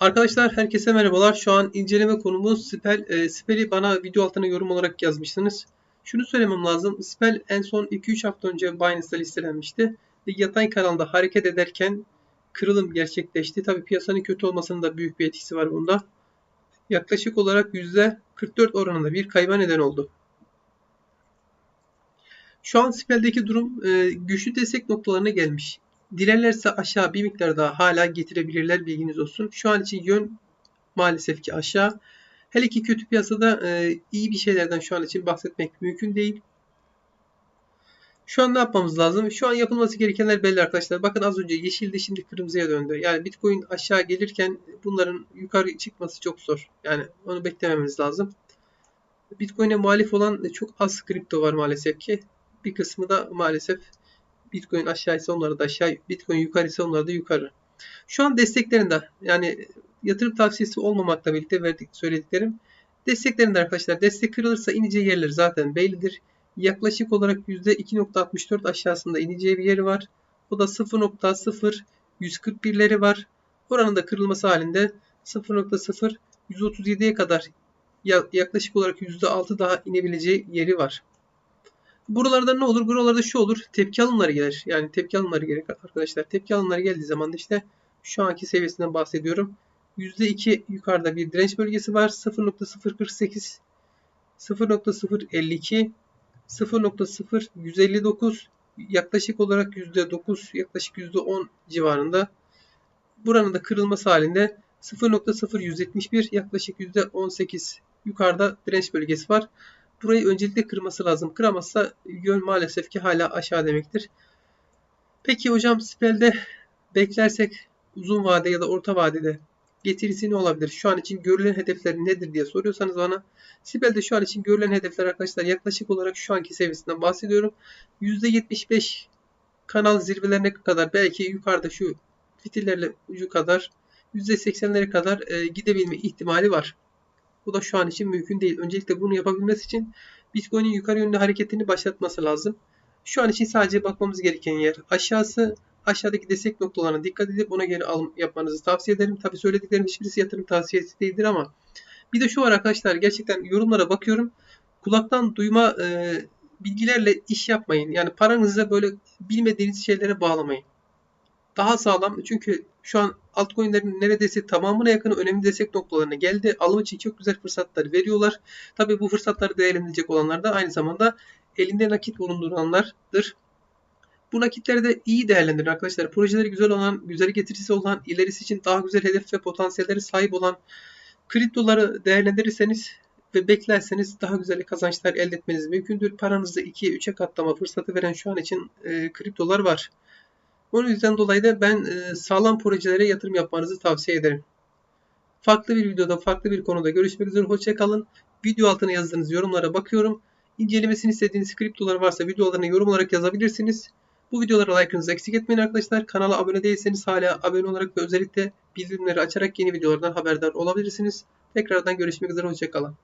Arkadaşlar herkese merhabalar. Şu an inceleme konumuz Spell. E, Spell'i bana video altına yorum olarak yazmışsınız. Şunu söylemem lazım. Spell en son 2-3 hafta önce Binance'da listelenmişti. Ve yatay kanalda hareket ederken kırılım gerçekleşti. Tabi piyasanın kötü olmasının da büyük bir etkisi var bunda. Yaklaşık olarak %44 oranında bir kayba neden oldu. Şu an Spell'deki durum e, güçlü destek noktalarına gelmiş. Dilerlerse aşağı bir miktar daha hala getirebilirler bilginiz olsun. Şu an için yön maalesef ki aşağı. Hele ki kötü piyasada e, iyi bir şeylerden şu an için bahsetmek mümkün değil. Şu an ne yapmamız lazım? Şu an yapılması gerekenler belli arkadaşlar. Bakın az önce yeşildi şimdi kırmızıya döndü. Yani Bitcoin aşağı gelirken bunların yukarı çıkması çok zor. Yani onu beklememiz lazım. Bitcoin'e muhalif olan çok az kripto var maalesef ki. Bir kısmı da maalesef Bitcoin aşağıysa onları da aşağı, Bitcoin yukarıysa onları da yukarı. Şu an desteklerinde yani yatırım tavsiyesi olmamakla birlikte verdik söylediklerim. Desteklerinde arkadaşlar destek kırılırsa ineceği yerler zaten bellidir. Yaklaşık olarak %2.64 aşağısında ineceği bir yeri var. O da 0.0141'leri var. Oranın da kırılması halinde 0.0 137'ye kadar yaklaşık olarak %6 daha inebileceği yeri var. Buralarda ne olur? Buralarda şu olur. Tepki alımları gelir. Yani tepki alımları gelir arkadaşlar. Tepki alımları geldiği zaman da işte şu anki seviyesinden bahsediyorum. %2 yukarıda bir direnç bölgesi var. 0.048 0.052 0.0159 yaklaşık olarak %9 yaklaşık %10 civarında. Buranın da kırılması halinde 0.0171 yaklaşık %18 yukarıda direnç bölgesi var. Burayı öncelikle kırması lazım. Kıramazsa yön maalesef ki hala aşağı demektir. Peki hocam spelde beklersek uzun vade ya da orta vadede getirisi ne olabilir? Şu an için görülen hedefler nedir diye soruyorsanız bana. Sibel'de şu an için görülen hedefler arkadaşlar yaklaşık olarak şu anki seviyesinden bahsediyorum. %75 kanal zirvelerine kadar belki yukarıda şu fitillerle ucu kadar %80'lere kadar e, gidebilme ihtimali var. Bu da şu an için mümkün değil. Öncelikle bunu yapabilmesi için Bitcoin'in yukarı yönlü hareketini başlatması lazım. Şu an için sadece bakmamız gereken yer aşağısı. Aşağıdaki destek noktalarına dikkat edip ona göre alım yapmanızı tavsiye ederim. Tabi söylediklerim hiçbirisi yatırım tavsiyesi değildir ama bir de şu var arkadaşlar gerçekten yorumlara bakıyorum. Kulaktan duyma e, bilgilerle iş yapmayın. Yani paranızı böyle bilmediğiniz şeylere bağlamayın daha sağlam. Çünkü şu an altcoin'lerin neredeyse tamamına yakın önemli destek noktalarına geldi. Alım için çok güzel fırsatlar veriyorlar. Tabi bu fırsatları değerlendirecek olanlar da aynı zamanda elinde nakit bulunduranlardır. Bu nakitleri de iyi değerlendirin arkadaşlar. Projeleri güzel olan, güzel getirisi olan, ilerisi için daha güzel hedef ve potansiyelleri sahip olan kriptoları değerlendirirseniz ve beklerseniz daha güzel kazançlar elde etmeniz mümkündür. Paranızı 2'ye 3'e katlama fırsatı veren şu an için e, kriptolar var. O yüzden dolayı da ben e, sağlam projelere yatırım yapmanızı tavsiye ederim. Farklı bir videoda, farklı bir konuda görüşmek üzere. Hoşçakalın. Video altına yazdığınız yorumlara bakıyorum. İncelemesini istediğiniz kriptolar varsa videolarına yorum olarak yazabilirsiniz. Bu videolara like'ınızı eksik etmeyin arkadaşlar. Kanala abone değilseniz hala abone olarak ve özellikle bildirimleri açarak yeni videolardan haberdar olabilirsiniz. Tekrardan görüşmek üzere. Hoşçakalın.